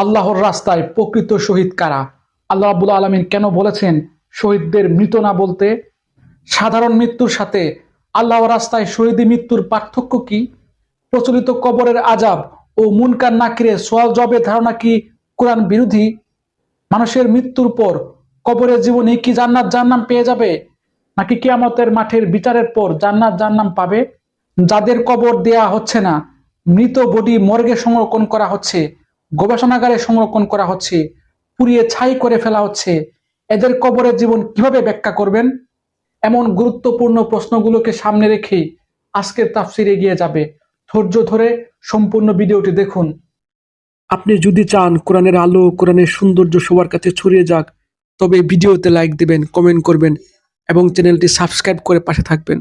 আল্লাহর রাস্তায় প্রকৃত শহীদ কারা? আল্লাহ আব্বুল আলমিন কেন বলেছেন শহীদদের মৃত না বলতে? সাধারণ মৃত্যুর সাথে আল্লাহর রাস্তায় শহীদি মৃত্যুর পার্থক্য কি? প্রচলিত কবরের আজাব ও মুনকার নাকিরে সোয়াল জবের ধারণা কি কোরআন বিরোধী? মানুষের মৃত্যুর পর কবরের জীবনে কি জান্নাত জান্নাম পেয়ে যাবে? নাকি কিয়ামতের মাঠের বিচারের পর জান্নাত জান্নাম পাবে? যাদের কবর দেয়া হচ্ছে না, মৃত বডি মর্গে সংরক্ষণ করা হচ্ছে গবেষণাগারে সংরক্ষণ করা হচ্ছে, পুড়িয়ে ছাই করে ফেলা হচ্ছে। এদের কবরের জীবন কীভাবে ব্যাখ্যা করবেন? এমন গুরুত্বপূর্ণ প্রশ্নগুলোকে সামনে রেখে আজকের তাফসির এগিয়ে যাবে। ধৈর্য ধরে সম্পূর্ণ ভিডিওটি দেখুন। আপনি যদি চান কোরআনের আলো, কোরআনের সৌন্দর্য সবার কাছে ছড়িয়ে যাক, তবে ভিডিওতে লাইক দিবেন, কমেন্ট করবেন এবং চ্যানেলটি সাবস্ক্রাইব করে পাশে থাকবেন।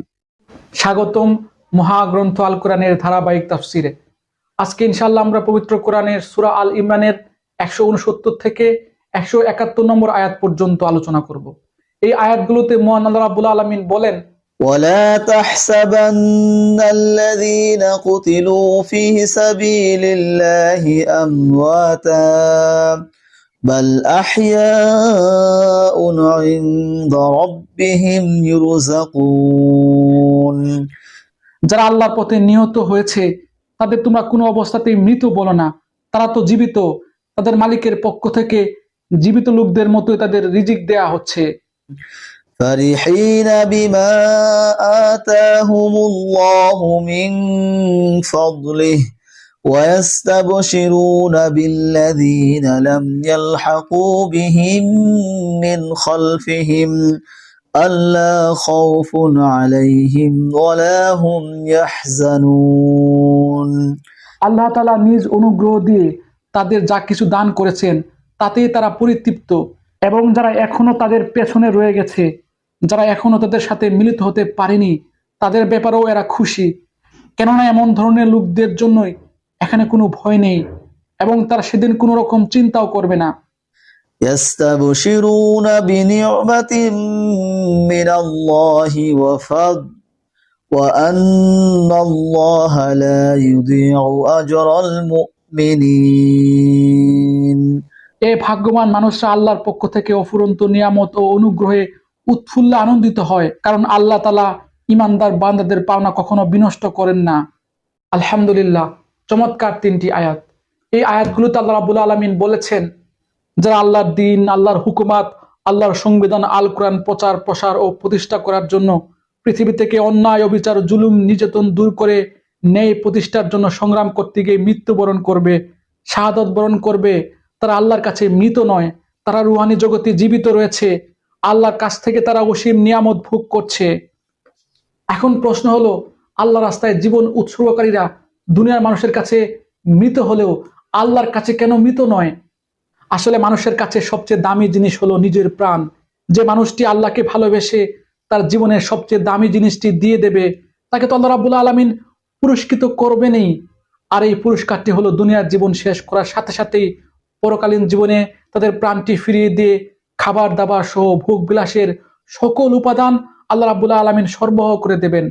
স্বাগতম মহাগ্রন্থ আল কোরআনের ধারাবাহিক তাফসিরে। আজকে ইনশাল্লাহ আমরা পবিত্র কোরআনের সুরা আল ইমরানের একশো উনসত্তর থেকে একশো একাত্তর নম্বর আয়াত পর্যন্ত আলোচনা করব এই আয়াতগুলোতে মহান আল্লাহ রাবুল আলমিন বলেন ولا تحسبن الذين قتلوا في سبيل الله أمواتا بل أحياء عند ربهم يرزقون যারা আল্লাহর পথে নিহত হয়েছে তাদের তোমরা কোনো অবস্থাতেই মৃত বলো না তারা তো জীবিত তাদের মালিকের পক্ষ থেকে জীবিত লোকদের মতোই তাদের রিজিক দেয়া হচ্ছে فرحين بما آتاهم الله من فضله ويستبشرون بالذين لم يلحقوا بهم من خلفهم ألا خوف عليهم ولا هم يحزنون আল্লাহ তালা নিজ অনুগ্রহ দিয়ে তাদের যা কিছু দান করেছেন তাতেই তারা পরিতৃপ্ত এবং যারা এখনো তাদের পেছনে রয়ে গেছে যারা এখনো তাদের সাথে মিলিত হতে পারেনি তাদের ব্যাপারেও এরা খুশি কেননা এমন ধরনের লোকদের জন্যই এখানে কোনো ভয় নেই এবং তারা সেদিন কোনো রকম চিন্তাও করবে না يستبشرون بنعمة من الله وفضل وأن الله لا يضيع أجر المؤمنين এ ভাগ্যবান মানুষরা আল্লাহর পক্ষ থেকে অফুরন্ত নিয়ামত ও অনুগ্রহে উৎফুল্ল আনন্দিত হয় কারণ আল্লাহ তালা ইমানদার বান্দাদের পাওনা কখনো বিনষ্ট করেন না আলহামদুলিল্লাহ চমৎকার তিনটি আয়াত এই আয়াতগুলোতে আল্লাহ রাবুল আলমিন বলেছেন যারা আল্লাহর দিন আল্লাহর হুকুমাত আল্লাহর সংবিধান আল কোরআন প্রচার প্রসার ও প্রতিষ্ঠা করার জন্য পৃথিবী থেকে অন্যায়, অবিচার, জুলুম, নির্যাতন দূর করে ন্যায় প্রতিষ্ঠার জন্য সংগ্রাম করতে গিয়ে মৃত্যুবরণ করবে, শাহাদত বরণ করবে। তারা আল্লাহর কাছে মৃত নয়, তারা রুহানি জগতে জীবিত রয়েছে। আল্লাহর কাছ থেকে তারা অসীম নিয়ামত ভোগ করছে। এখন প্রশ্ন হলো আল্লাহ রাস্তায় জীবন উৎসর্গকারীরা দুনিয়ার মানুষের কাছে মৃত হলেও আল্লাহর কাছে কেন মৃত নয়? আসলে মানুষের কাছে সবচেয়ে দামি জিনিস হলো নিজের প্রাণ। যে মানুষটি আল্লাহকে ভালোবেসে তার জীবনের সবচেয়ে দামি জিনিসটি দিয়ে দেবে। তাকে তো আল্লাহ রাবুল আলমিন পুরস্কৃত করবেনই। আর এই পুরস্কারটি হলো দুনিয়ার জীবন শেষ করার সাথে সাথেই পরকালীন জীবনে তাদের প্রাণটি ফিরিয়ে দিয়ে খাবার দাবার সহ ভোগ বিলাসের সকল উপাদান আল্লাহ রাবুল্লাহ আলমিন সরবরাহ করে দেবেন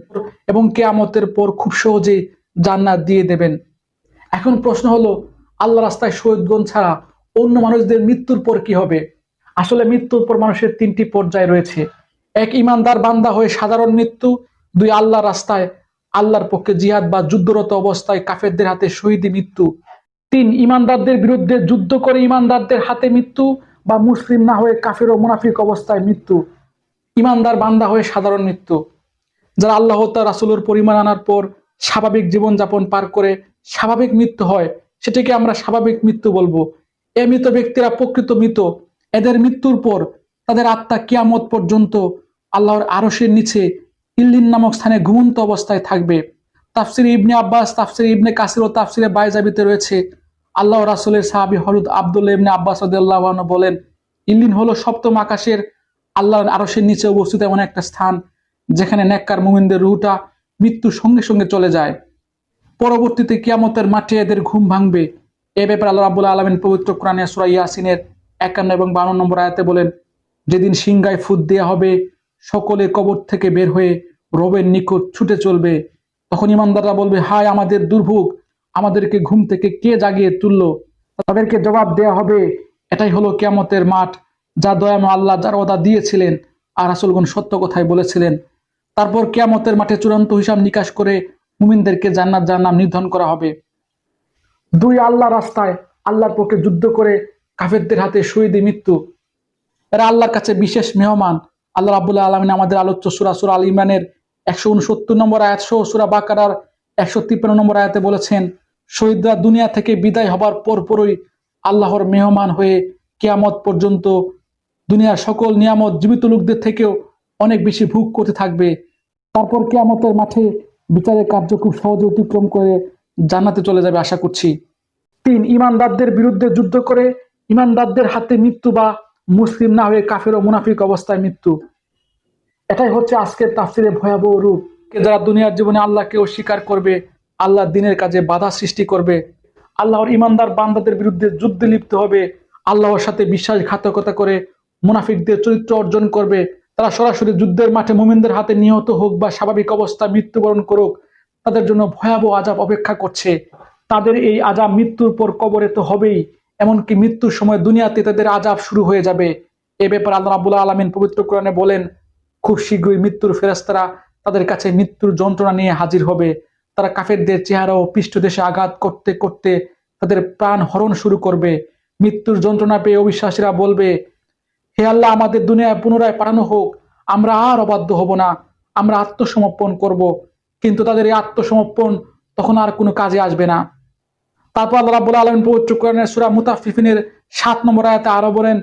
এবং কেয়ামতের পর খুব সহজেই জান্নাত দিয়ে দেবেন। এখন প্রশ্ন হলো, আল্লাহ রাস্তায় শহীদগঞ্জ ছাড়া অন্য মানুষদের মৃত্যুর পর কি হবে? আসলে মৃত্যুর পর মানুষের তিনটি পর্যায় রয়েছে। এক ইমানদার বান্দা হয়ে সাধারণ মৃত্যু, দুই আল্লাহ রাস্তায়, আল্লাহর পক্ষে জিহাদ বা যুদ্ধরত অবস্থায় কাফেরদের হাতে শহীদি মৃত্যু। তিন, ইমানদারদের বিরুদ্ধে যুদ্ধ করে ইমানদারদের হাতে মৃত্যু বা মুসলিম না হয়ে কাফের ও মুনাফিক অবস্থায় মৃত্যু। ইমানদার বান্দা হয়ে সাধারণ মৃত্যু। যারা আল্লাহ তার রাসুলের পরিমাণ আনার পর স্বাভাবিক জীবনযাপন পার করে স্বাভাবিক মৃত্যু হয়, সেটাকে আমরা স্বাভাবিক মৃত্যু বলব। এ মৃত ব্যক্তিরা প্রকৃত মৃত। এদের মৃত্যুর পর তাদের আত্মা কিয়ামত পর্যন্ত আল্লাহর আরশের নিচে ইল্লিন নামক স্থানে ঘুমন্ত অবস্থায় থাকবে। তাফসির ইবনে আব্বাস, তাফসির ইবনে কাসির ও তাফসিরে বাইজাবিতে রয়েছে। আল্লাহ রাসুলের সাহাবি হলুদ আবদুল্লাহ ইবনে আব্বাস বলেন, ইল্লিন হলো সপ্তম আকাশের আল্লাহর আরশের নিচে অবস্থিত এমন একটা স্থান, যেখানে নেককার মুমিনদের রুটা মৃত্যুর সঙ্গে সঙ্গে চলে যায়। পরবর্তীতে কিয়ামতের মাঠে এদের ঘুম ভাঙবে। এ ব্যাপারে আল্লাহ রাবুল্লাহ আলমিন পবিত্র কোরআনে সুরা ইয়াসিনের একান্ন এবং বান্ন নম্বর আয়াতে বলেন, যেদিন সিংগায় ফুদ দেওয়া হবে সকলে কবর থেকে বের হয়ে রবের নিকট ছুটে চলবে। তখন ইমানদাররা বলবে, হায় আমাদের দুর্ভোগ, আমাদেরকে ঘুম থেকে কে জাগিয়ে তুললো? তাদেরকে জবাব দেয়া হবে, এটাই হলো কিয়ামতের মাঠ, যা দয়াময় আল্লাহ যার ওদা দিয়েছিলেন আর রাসূলগণ সত্য কথাই বলেছিলেন। তারপর কিয়ামতের মাঠে চূড়ান্ত হিসাব নিকাশ করে মুমিনদেরকে জান্নাত জাহান্নাম নির্ধারণ করা হবে। দুই আল্লাহ রাস্তায় আল্লাহর পক্ষে যুদ্ধ করে কাফেরদের হাতে শহীদ মৃত্যু। এরা আল্লাহর কাছে বিশেষ মেহমান আল্লাহ রাবুল্লাহ আলমিন আমাদের আলোচ্য সুরা সুরা আল ইমানের একশো উনসত্তর নম্বর আয়াত সহ সুরা বাকারার একশো তিপ্পান্ন নম্বর আয়াতে বলেছেন, শহীদরা দুনিয়া থেকে বিদায় হবার পরপরই আল্লাহর মেহমান হয়ে কেয়ামত পর্যন্ত দুনিয়ার সকল নিয়ামত জীবিত লোকদের থেকেও অনেক বেশি ভোগ করতে থাকবে। তারপর কেয়ামতের মাঠে বিচারের কার্য খুব সহজে অতিক্রম করে জান্নাতে চলে যাবে আশা করছি। তিন, ইমানদারদের বিরুদ্ধে যুদ্ধ করে, ইমানদারদের হাতে মৃত্যু বা মুসলিম না হয়ে কাফের ও মুনাফিক অবস্থায় মৃত্যু। এটাই হচ্ছে আজকের তাফসিরে ভয়াবহ রূপ। যারা দুনিয়ার জীবনে আল্লাহকে অস্বীকার করবে, আল্লাহ দিনের কাজে বাধা সৃষ্টি করবে, আল্লাহর ইমানদার বান্দাদের বিরুদ্ধে যুদ্ধে লিপ্ত হবে, আল্লাহর সাথে বিশ্বাসঘাতকতা করে মুনাফিকদের চরিত্র অর্জন করবে, তারা সরাসরি যুদ্ধের মাঠে মুমিনদের হাতে নিহত হোক বা স্বাভাবিক অবস্থা মৃত্যুবরণ করুক, তাদের জন্য ভয়াবহ আজাব অপেক্ষা করছে। তাদের এই আজাব মৃত্যুর পর কবরে তো হবেই। এমনকি মৃত্যুর সময় দুনিয়াতে তাদের আজাব শুরু হয়ে যাবে। এ ব্যাপারে আল্লাহ রাবুল্লাহ আলমিন পবিত্র কোরআনে বলেন, খুব শীঘ্রই মৃত্যুর ফেরেস্তারা তাদের কাছে মৃত্যুর যন্ত্রণা নিয়ে হাজির হবে। তারা কাফেরদের চেহারা ও পৃষ্ঠদেশে আঘাত করতে করতে তাদের প্রাণ হরণ শুরু করবে। মৃত্যুর যন্ত্রণা পেয়ে অবিশ্বাসীরা বলবে, হে আল্লাহ, আমাদের দুনিয়ায় পুনরায় পাঠানো হোক, আমরা আর অবাধ্য হব না, আমরা আত্মসমর্পণ করব। কিন্তু তাদের এই আত্মসমর্পণ তখন আর কোনো কাজে আসবে না। তারপর আল্লাহ রাব্বুল আলমিন পবিত্র কোরআনের সূরা মুতাফিফিনের সাত নম্বর আয়াতে আরও বলেন,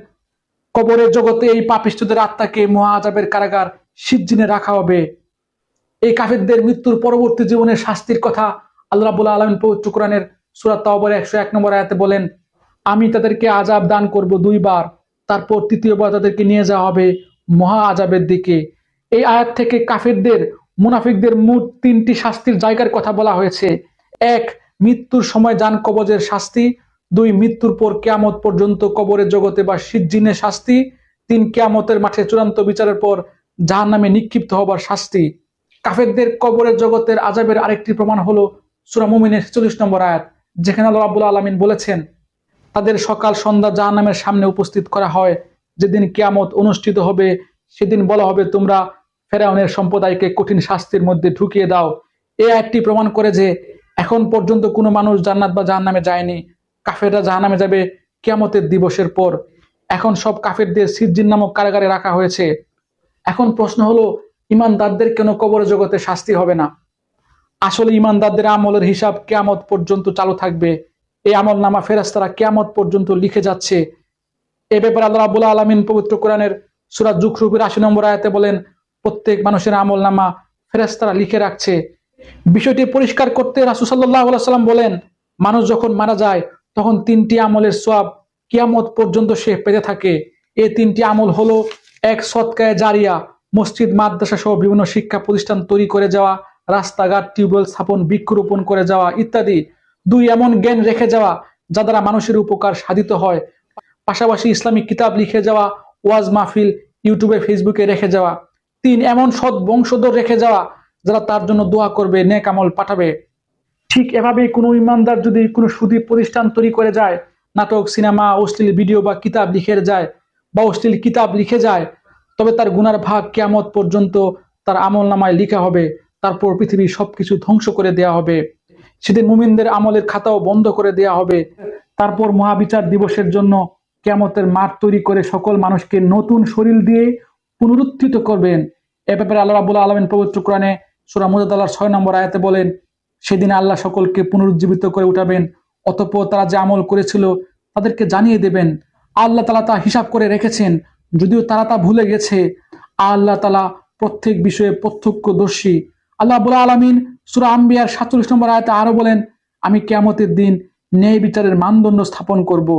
কবরের জগতে এই পাপিষ্ঠদের আত্মাকে মহা আজাবের কারাগার সিজ্জিনে রাখা হবে। এই কাফেরদের মৃত্যুর পরবর্তী জীবনের শাস্তির কথা আল্লাহ রাব্বুল আলমিন পবিত্র কোরআনের সূরা তাওবার একশো এক নম্বর আয়াতে বলেন, আমি তাদেরকে আজাব দান করব দুইবার, তারপর তৃতীয়বার তাদেরকে নিয়ে যাওয়া হবে মহা আজাবের দিকে। এই আয়াত থেকে কাফেরদের, মুনাফিকদের মোট তিনটি শাস্তির জায়গার কথা বলা হয়েছে। এক মৃত্যুর সময় যান কবজের শাস্তি, দুই মৃত্যুর পর কেয়ামত পর্যন্ত কবরের জগতে বা সিজ্জিনের শাস্তি, তিন কেয়ামতের মাঠে চূড়ান্ত বিচারের পর জাহান নামে নিক্ষিপ্ত হবার শাস্তি। কাফেরদের কবরের জগতের আজাবের আরেকটি প্রমাণ হলো সুরা মুমিনের ছেচল্লিশ নম্বর আয়াত, যেখানে আল্লাহ রাব্বুল আলমিন বলেছেন, তাদের সকাল সন্ধ্যা জাহান নামের সামনে উপস্থিত করা হয়, যেদিন কেয়ামত অনুষ্ঠিত হবে, সেদিন বলা হবে তোমরা ফেরাউনের সম্প্রদায়কে কঠিন শাস্তির মধ্যে ঢুকিয়ে দাও। এ আয়াতটি প্রমাণ করে যে এখন পর্যন্ত কোনো মানুষ জান্নাত বা জাহান নামে যায়নি। কাফেররা জাহান নামে যাবে কেয়ামতের দিবসের পর। এখন সব কাফেরদের সিজ্জিন নামক কারাগারে রাখা হয়েছে। এখন প্রশ্ন হলো, ইমানদারদের কেন কবর জগতে শাস্তি হবে না? আসলে ইমানদারদের আমলের হিসাব কেয়ামত পর্যন্ত চালু থাকবে। এই আমল নামা ফেরাস্তারা কেয়ামত পর্যন্ত লিখে যাচ্ছে। এ ব্যাপারে আল্লাহ রাবুল আলমিন পবিত্র কোরআনের সুরাজ জুখরুপের আশি নম্বর আয়াতে বলেন, প্রত্যেক মানুষের আমল নামা ফেরাস্তারা লিখে রাখছে। বিষয়টি পরিষ্কার করতে রাসুসাল্লাহ সাল্লাম বলেন, মানুষ যখন মারা যায়, তখন তিনটি আমলের সব কিয়ামত পর্যন্ত সে পেতে থাকে। এই তিনটি আমল হলো এক সৎকায় জারিয়া, মসজিদ, মাদ্রাসা সহ বিভিন্ন শিক্ষা প্রতিষ্ঠান তৈরি করে যাওয়া, রাস্তাঘাট, টিউবওয়েল স্থাপন বৃক্ষরোপণ করে যাওয়া ইত্যাদি। দুই, এমন জ্ঞান রেখে যাওয়া যা দ্বারা মানুষের উপকার সাধিত হয়। পাশাপাশি ইসলামিক কিতাব লিখে যাওয়া, ওয়াজ মাহফিল, ইউটিউবে, ফেসবুকে রেখে যাওয়া। তিন, এমন সৎ বংশধর রেখে যাওয়া যারা তার জন্য দোয়া করবে, নেক আমল পাঠাবে। ঠিক এভাবেই কোনো ইমানদার যদি কোনো সুদী প্রতিষ্ঠান তৈরি করে যায়, নাটক, সিনেমা, অশ্লীল ভিডিও বা কিতাব লিখে যায় বা অশ্লীল কিতাব লিখে যায়, তবে তার গুনার ভাগ কেয়ামত পর্যন্ত তার আমল নামায় লিখা হবে, তারপর পৃথিবীর সবকিছু ধ্বংস করে দেয়া হবে। সেদিন মুমিনদের আমলের খাতাও বন্ধ করে দেয়া হবে। তারপর মহাবিচার দিবসের জন্য কেয়ামতের মাঠ তৈরি করে সকল মানুষকে নতুন শরীর দিয়ে পুনরুত্থিত করবেন। এ ব্যাপারে আল্লাহ রাবুল আলমিন পবিত্র কোরআনে সুরা মুজাদাল্লার ছয় নম্বর আয়াতে বলেন, সেদিন আল্লাহ সকলকে পুনরুজ্জীবিত করে উঠাবেন, অতঃপর তারা যে আমল করেছিল তাদেরকে জানিয়ে দেবেন। আল্লাহ তালা তা হিসাব করে রেখেছেন, যদিও তারা তা ভুলে গেছে। আল্লাহ তালা প্রত্যেক বিষয়ে প্রত্যক্ষদর্শী। আল্লাহ আবুল আলমিন সুরা আম্বিয়ার সাতচল্লিশ নম্বর আয়তে আরও বলেন, আমি কেয়ামতের দিন ন্যায় বিচারের মানদণ্ড স্থাপন করব।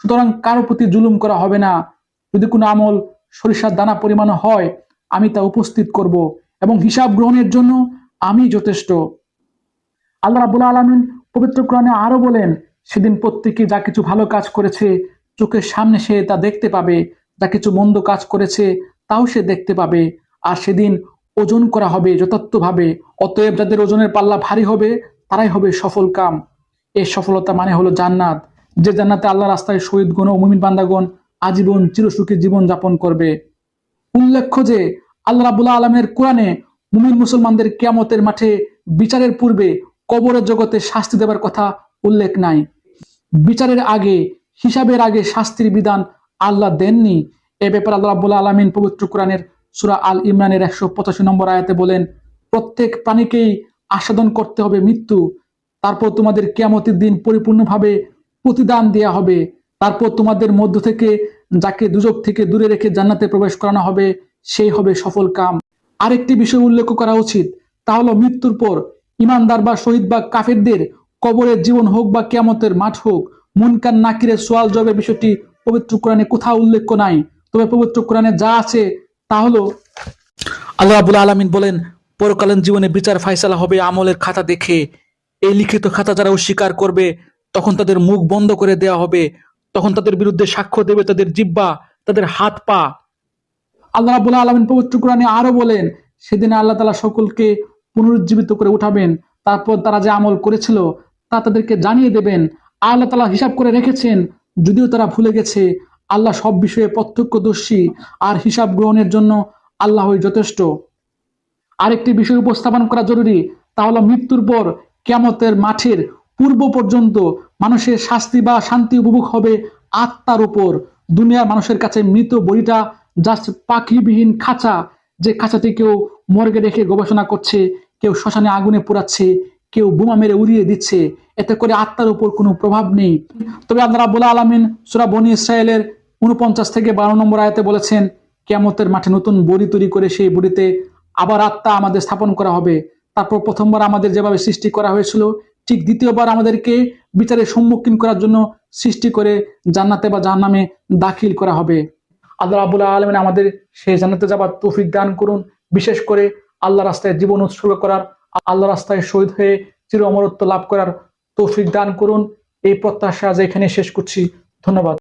সুতরাং কারও প্রতি জুলুম করা হবে না। যদি কোনো আমল সরিষার দানা পরিমাণ হয়, আমি তা উপস্থিত করব। এবং হিসাব গ্রহণের জন্য আমি যথেষ্ট। আল্লাহ রাবুল আলমিন পবিত্র কোরআনে আরও বলেন, সেদিন প্রত্যেকে যা কিছু ভালো কাজ করেছে, চোখের সামনে সে তা দেখতে পাবে। যা কিছু মন্দ কাজ করেছে, তাও সে দেখতে পাবে। আর সেদিন ওজন করা হবে যথার্থভাবে। অতএব যাদের ওজনের পাল্লা ভারী হবে, তারাই হবে সফল কাম। এর সফলতা মানে হলো জান্নাত। যে জান্নাতে আল্লাহ রাস্তায় শহীদ গণ ও মুমিন বান্দাগণ আজীবন চিরসুখী জীবন যাপন করবে। উল্লেখ্য যে আল্লাহ রাবুল্লাহ আলমের কোরআনে মুমিন মুসলমানদের কিয়ামতের মাঠে বিচারের পূর্বে কবরের জগতে শাস্তি দেবার কথা উল্লেখ নাই। বিচারের আগে, হিসাবের আগে শাস্তির বিধান আল্লাহ দেননি। এ ব্যাপারে আল্লাহ রাবুল্লাহ আলমিন পবিত্র কোরআনের সুরা আল ইমরানের একশো পঁচাশি নম্বর আয়াতে বলেন, প্রত্যেক প্রাণীকেই আস্বাদন করতে হবে মৃত্যু। তারপর তোমাদের কেয়ামতের দিন পরিপূর্ণভাবে প্রতিদান দেয়া হবে। তারপর তোমাদের মধ্য থেকে যাকে দুজক থেকে দূরে রেখে জান্নাতে প্রবেশ করানো হবে সেই হবে সফল কাম। আরেকটি বিষয় উল্লেখ করা উচিত, তা হলো মৃত্যুর পর ইমানদার বা শহীদ বা কাফেরদের কবরের জীবন হোক বা কেয়ামতের মাঠ হোক, মুনকার নাকিরের সোয়াল জবের বিষয়টি পবিত্র কোরআনে কোথাও উল্লেখ নাই। তবে পবিত্র কোরআনে যা আছে তা হলো, আল্লাহ রাবুল আলমিন বলেন, পরকালীন জীবনে বিচার ফাইসালা হবে আমলের খাতা দেখে। এই লিখিত খাতা যারা অস্বীকার করবে, তখন তাদের মুখ বন্ধ করে দেওয়া হবে। তখন তাদের বিরুদ্ধে সাক্ষ্য দেবে তাদের জিব্বা তাদের হাত পা। আল্লাহ রাবুল আলমিন পবিত্র কোরআনে আরও বলেন, সেদিন আল্লাহ তালা সকলকে পুনরুজ্জীবিত করে উঠাবেন, তারপর তারা যে আমল করেছিল তা তাদেরকে জানিয়ে দেবেন। আল্লাহ তালা হিসাব করে রেখেছেন, যদিও তারা ভুলে গেছে, আল্লাহ সব বিষয়ে প্রত্যক্ষদর্শী আর হিসাব গ্রহণের জন্য আল্লাহই যথেষ্ট। আরেকটি বিষয় উপস্থাপন করা জরুরি, তা হলো মৃত্যুর পর কেমতের মাঠের পূর্ব পর্যন্ত মানুষের শাস্তি বা শান্তি উপভোগ হবে আত্মার উপর। দুনিয়ার মানুষের কাছে মৃত বড়িটা জাস্ট পাখিবিহীন খাঁচা, যে খাঁচাটি কেউ মর্গে রেখে গবেষণা করছে, কেউ শ্মশানে আগুনে পোড়াচ্ছে, কেউ বোমা মেরে উড়িয়ে দিচ্ছে, এতে করে আত্মার উপর কোনো প্রভাব নেই। তবে আপনারা বলে আলামিন সুরা বনি ইসরায়েলের উনপঞ্চাশ থেকে বারো নম্বর আয়তে বলেছেন কেমতের মাঠে নতুন বড়ি তৈরি করে সেই বড়িতে আবার আত্মা আমাদের স্থাপন করা হবে। তারপর প্রথমবার আমাদের যেভাবে সৃষ্টি করা হয়েছিল, ঠিক দ্বিতীয়বার আমাদেরকে বিচারের সম্মুখীন করার জন্য সৃষ্টি করে জান্নাতে বা জাহান্নামে দাখিল করা হবে। আল্লাহ রাবুল আলমিন আমাদের সেই জানাতে যাবার তৌফিক দান করুন। বিশেষ করে আল্লাহ রাস্তায় জীবন উৎসর্গ করার আল্লাহ রাস্তায় শহীদ হয়ে চির অমরত্ব লাভ করার তৌফিক দান করুন। এই প্রত্যাশা যে এখানে শেষ করছি। ধন্যবাদ।